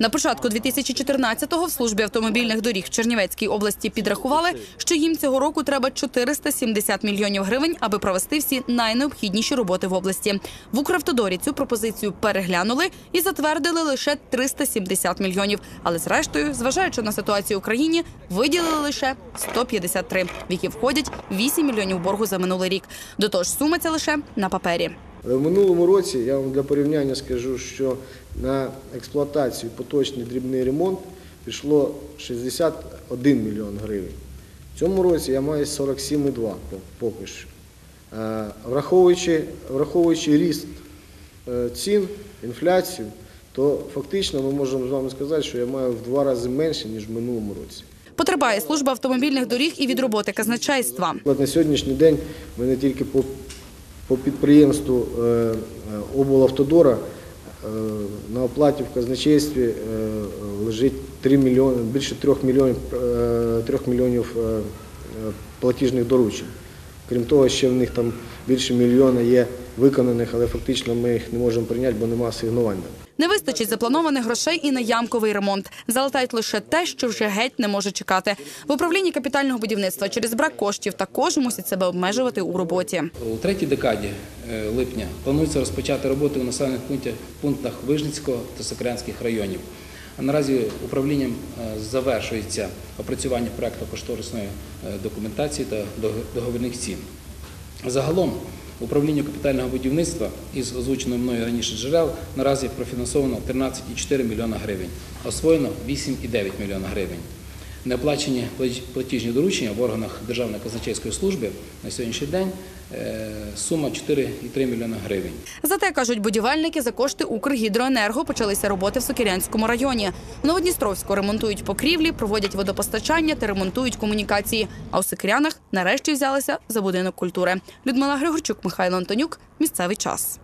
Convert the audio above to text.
На початку 2014-го в службі автомобільних доріг в Чернівецькій області підрахували, що їм цього року треба 470 мільйонів гривень, аби провести всі найнеобхідніші роботи в області. В Укравтодорі цю пропозицію переглянули і затвердили лише 370 мільйонів. Але зрештою, зважаючи на ситуацію в Україні, виділили лише 153, в які входять 8 мільйонів боргу за минулий рік. До того ж, сума ця лише на папері. В минулому році я вам для порівняння скажу, що на експлуатацію поточний дрібний ремонт пішло 61 мільйон гривень. В цьому році я маю 47,2 поки що. Е, Враховуючи, враховуючи ріст е, цін, інфляцію, то фактично ми можемо з вами сказати, що я маю в два рази менше, ніж в минулому році. Потребає служба автомобільних доріг і від роботи казначейства. На сьогоднішній день ми не тільки по, по підприємству е, е, облавтодора е, на оплаті в казначействі лежить 3 мільйони, більше 3 мільйонів, 3 мільйонів платіжних доручень. Крім того, ще в них там більше мільйона є виконаних, але фактично ми їх не можемо прийняти, бо немає асигнування. Не вистачить запланованих грошей і на ямковий ремонт. Залатають лише те, що вже геть не може чекати. В управлінні капітального будівництва через брак коштів також мусять себе обмежувати у роботі. У третій декаді е, липня планується розпочати роботи у населених пунктах, пунктах Вижницького та Сокирянських районів. А наразі управлінням е, завершується опрацювання проекту кошторисної е, документації та дог- договірних цін. Загалом управлінню капітального будівництва із озвученою мною раніше джерел наразі профінансовано 13,4 млн грн, освоєно 8,9 млн гривень. Неоплачені плач- платіжні доручення в органах Державної казначейської служби на сьогоднішній день е, сума 4,3 мільйона гривень. Зате кажуть будівельники за кошти Укргідроенерго почалися роботи в Сокирянському районі. В Новодністровську ремонтують покрівлі, проводять водопостачання та ремонтують комунікації. А у Сокирянах нарешті взялися за будинок культури. Людмила Григорчук, Михайло Антонюк. Місцевий час.